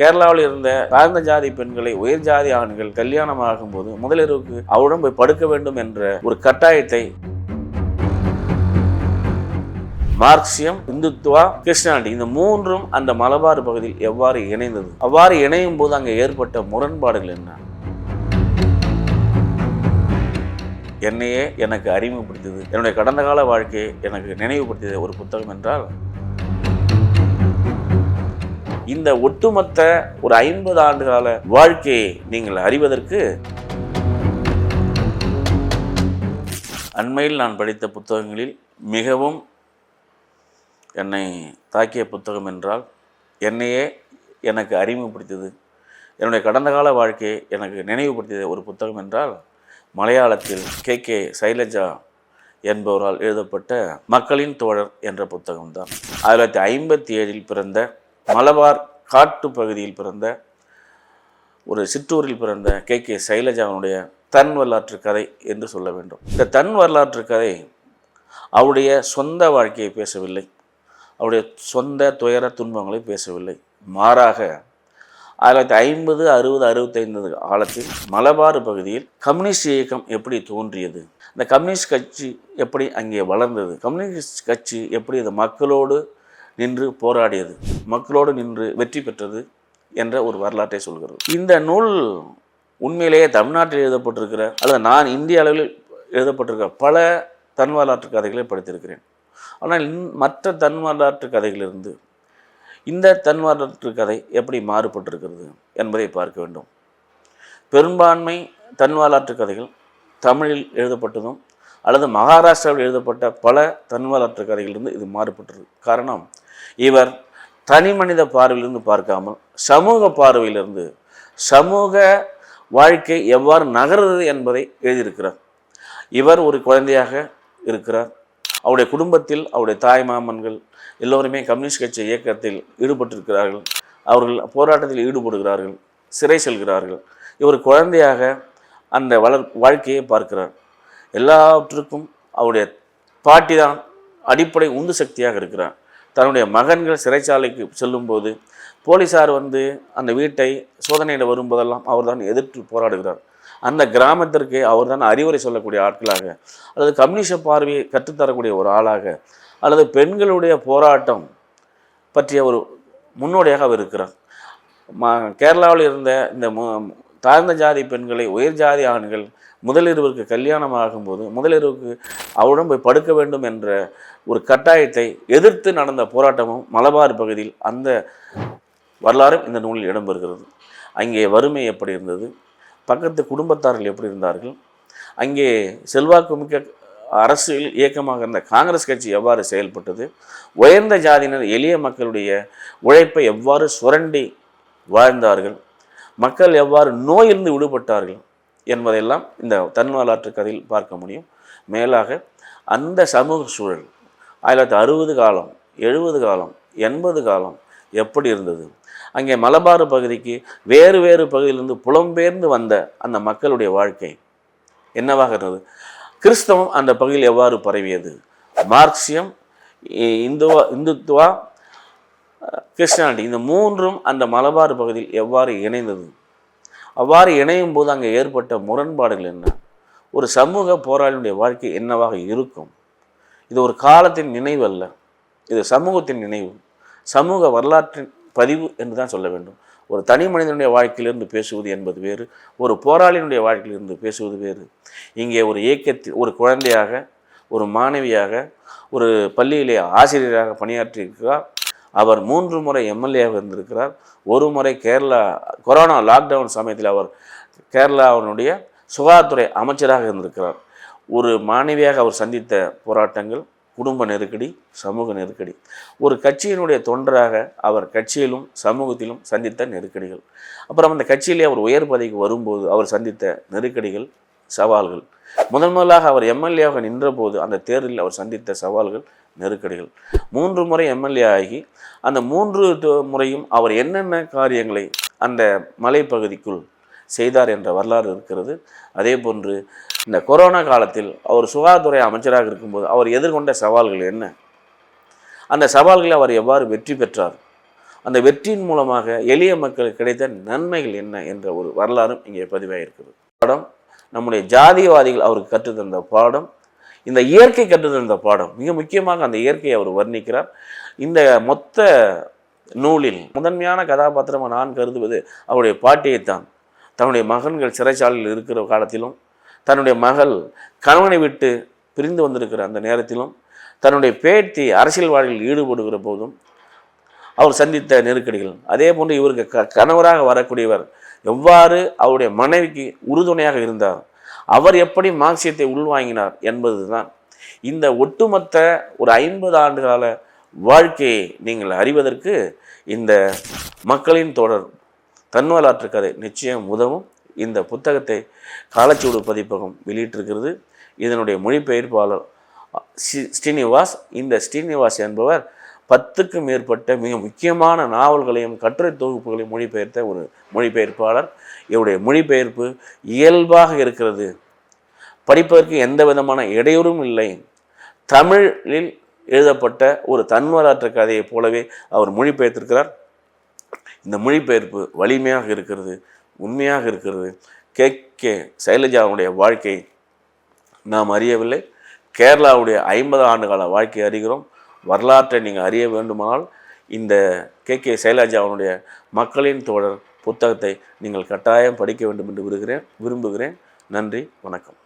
கேரளாவில் இருந்த தாழ்ந்த ஜாதி பெண்களை உயர் ஜாதி ஆண்கள் கல்யாணம் ஆகும்போது முதலிரவுக்கு அவருடன் போய் படுக்க வேண்டும் என்ற ஒரு கட்டாயத்தை மார்க்சியம் இந்துத்துவா கிருஷ்ணாண்டி இந்த மூன்றும் அந்த மலபார் பகுதியில் எவ்வாறு இணைந்தது? அவ்வாறு இணையும் போது அங்கே ஏற்பட்ட முரண்பாடுகள் என்ன? என்னையே எனக்கு அறிமுகப்படுத்தியது. என்னுடைய கடந்த கால வாழ்க்கையை எனக்கு நினைவுபடுத்தியது ஒரு புத்தகம் என்றால் இந்த ஒட்டுமொத்த ஒரு ஐம்பது ஆண்டு கால வாழ்க்கையை நீங்கள் அறிவதற்கு அண்மையில் நான் படித்த புத்தகங்களில் மிகவும் என்னை தாக்கிய புத்தகம் என்றால் என்னையே எனக்கு அறிமுகப்படுத்தியது. என்னுடைய கடந்த கால வாழ்க்கையை எனக்கு நினைவுபடுத்தியது ஒரு புத்தகம் என்றால் மலையாளத்தில் கே. கே. சைலஜா என்பவரால் எழுதப்பட்ட மக்களின் தோழர் என்ற புத்தகம்தான். ஆயிரத்தி தொள்ளாயிரத்தி ஐம்பத்தி ஏழில் பிறந்த மலபார் காட்டு பகுதியில் பிறந்த ஒரு சிற்றூரில் பிறந்த கே. கே. சைலஜாவினுடைய தன் வரலாற்று கதை என்று சொல்ல வேண்டும். இந்த தன் வரலாற்று கதை அவருடைய சொந்த வாழ்க்கையை பேசவில்லை. அவருடைய சொந்த துயர துன்பங்களை பேசவில்லை. மாறாக ஆயிரத்தி ஐம்பது அறுபது அறுபத்தைந்து காலத்தில் மலபார் பகுதியில் கம்யூனிஸ்ட் இயக்கம் எப்படி தோன்றியது? இந்த கம்யூனிஸ்ட் கட்சி எப்படி அங்கே வளர்ந்தது? கம்யூனிஸ்ட் கட்சி எப்படி அது மக்களோடு நின்று போராடியது? மக்களோடு நின்று வெற்றி பெற்றது என்ற ஒரு வரலாற்றை சொல்கிறது. இந்த நூல் உண்மையிலேயே தமிழ்நாட்டில் எழுதப்பட்டிருக்கிற அல்லது நான் இந்திய அளவில் எழுதப்பட்டிருக்கிற பல தன் வரலாற்று கதைகளை படித்திருக்கிறேன். ஆனால் மற்ற தன் வரலாற்று கதைகளிலிருந்து இந்த தன் வரலாற்று கதை எப்படி மாறுபட்டிருக்கிறது என்பதை பார்க்க வேண்டும். பெரும்பான்மை தன் வரலாற்று கதைகள் தமிழில் எழுதப்பட்டதும் அல்லது மகாராஷ்டிராவில் எழுதப்பட்ட பல தன் வரலாற்று கதைகளிலிருந்து இது மாறுபட்டது. காரணம் இவர் தனி மனித பார்வையிலிருந்து பார்க்காமல் சமூக பார்வையிலிருந்து சமூக வாழ்க்கை எவ்வாறு நகருது என்பதை எழுதியிருக்கிறார். இவர் ஒரு குழந்தையாக இருக்கிறார். அவருடைய குடும்பத்தில் அவருடைய தாய் மாமன்கள் எல்லோருமே கம்யூனிஸ்ட் கட்சி இயக்கத்தில் ஈடுபட்டிருக்கிறார்கள். அவர்கள் போராட்டத்தில் ஈடுபடுகிறார்கள் சிறை செல்கிறார்கள். இவர் குழந்தையாக அந்த வளர் வாழ்க்கையை பார்க்கிறார். எல்லாவற்றுக்கும் அவருடைய பாட்டி தான் அடிப்படை உந்து சக்தியாக இருக்கிறார். தன்னுடைய மகன்கள் சிறைச்சாலைக்கு செல்லும்போது போலீசார் வந்து அந்த வீட்டை சோதனையில் வரும்போதெல்லாம் அவர் தான் எதிர்த்து போராடுகிறார். அந்த கிராமத்திற்கு அவர்தான் அறிவுரை சொல்லக்கூடிய ஆட்களாக அல்லது கம்யூனிச பார்வையை கற்றுத்தரக்கூடிய ஒரு ஆளாக அல்லது பெண்களுடைய போராட்டம் பற்றிய ஒரு முன்னோடியாக அவர் இருக்கிறார். ம கேரளாவில் இருந்த இந்த மு தாழ்ந்த ஜாதி பெண்களை உயர் ஜாதி ஆண்கள் முதலிரவுக்கு கல்யாணம் ஆகும்போது முதலிரவுக்கு அவருடன் போய் படுக்க வேண்டும் என்ற ஒரு கட்டாயத்தை எதிர்த்து நடந்த போராட்டமும் மலபார் பகுதியில் அந்த வரலாறும் இந்த நூலில் இடம்பெறுகிறது. அங்கே வறுமை எப்படி இருந்தது? பக்கத்து குடும்பத்தார்கள் எப்படி இருந்தார்கள்? அங்கே செல்வாக்கு மிக்க அரசியல் இயக்கமாக இருந்த காங்கிரஸ் கட்சி எவ்வாறு செயல்பட்டது? உயர்ந்த ஜாதியினர் எளிய மக்களுடைய உழைப்பை எவ்வாறு சுரண்டி வாழ்ந்தார்கள்? மக்கள் எவ்வாறு நோயிலிருந்து விடுபட்டார்கள் என்பதையெல்லாம் இந்த தன்வரலாற்று கதையில் பார்க்க முடியும். மேலாக அந்த சமூக சூழல் ஆயிரத்தி தொள்ளாயிரத்தி அறுபது காலம் எழுபது காலம் எண்பது காலம் எப்படி இருந்தது? அங்கே மலபார் பகுதிக்கு வேறு வேறு பகுதியிலிருந்து புலம்பெயர்ந்து வந்த அந்த மக்களுடைய வாழ்க்கை என்னவாக இருந்தது? கிறிஸ்தவம் அந்த பகுதியில் எவ்வாறு பரவியது? மார்க்சியம் இ- இந்துவா இந்துத்துவா கிறிஸ்டியானிட்டி இந்த மூன்றும் அந்த மலபார் பகுதியில் எவ்வாறு இணைந்தது? அவ்வாறு இணையும் போது அங்கே ஏற்பட்ட முரண்பாடுகள் என்ன? ஒரு சமூக போராளியுடைய வாழ்க்கை என்னவாக இருக்கும்? இது ஒரு காலத்தின் நினைவு அல்ல. இது சமூகத்தின் நினைவு. சமூக வரலாற்றின் பதிவு என்று தான் சொல்ல வேண்டும். ஒரு தனி மனிதனுடைய வாழ்க்கையிலிருந்து பேசுவது என்பது வேறு ஒரு போராளியினுடைய வாழ்க்கையிலிருந்து பேசுவது வேறு. இங்கே ஒரு இயக்கத்தில் ஒரு குழந்தையாக ஒரு மாணவியாக ஒரு பள்ளியிலே ஆசிரியராக பணியாற்றியிருக்கிறார். அவர் மூன்று முறை எம்எல்ஏவாக இருந்திருக்கிறார். ஒரு முறை கேரளா கொரோனா லாக்டவுன் சமயத்தில் அவர் கேரளாவினுடைய சுகாதாரத்துறை அமைச்சராக இருந்திருக்கிறார். ஒரு மாணவியாக அவர் சந்தித்த போராட்டங்கள் குடும்ப நெருக்கடி சமூக நெருக்கடி. ஒரு கட்சியினுடைய தொண்டராக அவர் கட்சியிலும் சமூகத்திலும் சந்தித்த நெருக்கடிகள். அப்புறம் அந்த கட்சியிலே அவர் உயர் பதவிக்கு வரும்போது அவர் சந்தித்த நெருக்கடிகள் சவால்கள். முதன் முதலாக அவர் எம்எல்ஏவாக நின்றபோது அந்த தேர்தலில் அவர் சந்தித்த சவால்கள் நெருக்கடிகள். மூன்று முறை எம்எல்ஏ ஆகி அந்த மூன்று முறையும் அவர் என்னென்ன காரியங்களை அந்த மலைப்பகுதிக்குள் செய்தார் என்ற வரலாறு இருக்கிறது. அதே போன்று இந்த கொரோனா காலத்தில் அவர் சுகாதாரத்துறை அமைச்சராக இருக்கும்போது அவர் எதிர்கொண்ட சவால்கள் என்ன? அந்த சவால்களை அவர் எவ்வாறு வெற்றி பெற்றார்? அந்த வெற்றியின் மூலமாக எளிய மக்களுக்கு கிடைத்த நன்மைகள் என்ன என்ற ஒரு வரலாறும் இங்கே பதிவாகிருக்கிறது படம் நம்முடைய ஜாதியவாதிகள் அவருக்கு கற்றுத்தந்த பாடம் இந்த இயற்கை கற்றுத்தந்த பாடம். மிக முக்கியமாக அந்த இயற்கையை அவர் வர்ணிக்கிறார். இந்த மொத்த நூலில் முதன்மையான கதாபாத்திரமாக நான் கருதுவது அவருடைய பாட்டியைத்தான். தன்னுடைய மகன்கள் சிறைச்சாலையில் இருக்கிற காலத்திலும் தன்னுடைய மகள் கணவனை விட்டு பிரிந்து வந்திருக்கிற அந்த நேரத்திலும் தன்னுடைய பேட்டி அரசியல் வாழ்வில் ஈடுபடுகிற போதும் அவர் சந்தித்த நெருக்கடிகள். அதே போன்று இவருக்கு க கணவராக வரக்கூடியவர் எவ்வாறு அவருடைய மனைவிக்கு உறுதுணையாக இருந்தார்? அவர் எப்படி மார்க்சியத்தை உள்வாங்கினார் என்பதுதான். இந்த ஒட்டுமொத்த ஒரு ஐம்பது ஆண்டு கால வாழ்க்கையை நீங்கள் அறிவதற்கு இந்த மக்களின் தொடர் தன்வலாற்று கதை நிச்சயம் உதவும். இந்த புத்தகத்தை காலச்சூடு பதிப்பகம் வெளியிட்டிருக்கிறது. இதனுடைய மொழிபெயர்ப்பாளர் ஸ்ரீ- ஸ்ரீனிவாஸ். இந்த ஸ்ரீனிவாஸ் என்பவர் பத்துக்கும் மேற்பட்ட மிக முக்கியமான நாவல்களையும் கட்டுரை தொகுப்புகளையும் மொழிபெயர்த்த ஒரு மொழிபெயர்ப்பாளர். இவருடைய மொழிபெயர்ப்பு இயல்பாக இருக்கிறது. படிப்பதற்கு எந்த விதமான இடையூறும் இல்லை. தமிழில் எழுதப்பட்ட ஒரு தன்வராற்று கதையைப் போலவே அவர் மொழிபெயர்த்திருக்கிறார். இந்த மொழிபெயர்ப்பு வலிமையாக இருக்கிறது உண்மையாக இருக்கிறது. கே. கே. சைலஜாவுடைய வாழ்க்கை நாம் அறியவில்லை. கேரளாவுடைய ஐம்பது ஆண்டு கால வாழ்க்கையை அறிகிறோம். வரலாற்றை நீங்கள் அறிய வேண்டுமானால் இந்த கே. கே. சைலஜாவுடைய மக்களின் தோழர் புத்தகத்தை நீங்கள் கட்டாயம் படிக்க வேண்டும் என்று விருகிறேன் விரும்புகிறேன். நன்றி வணக்கம்.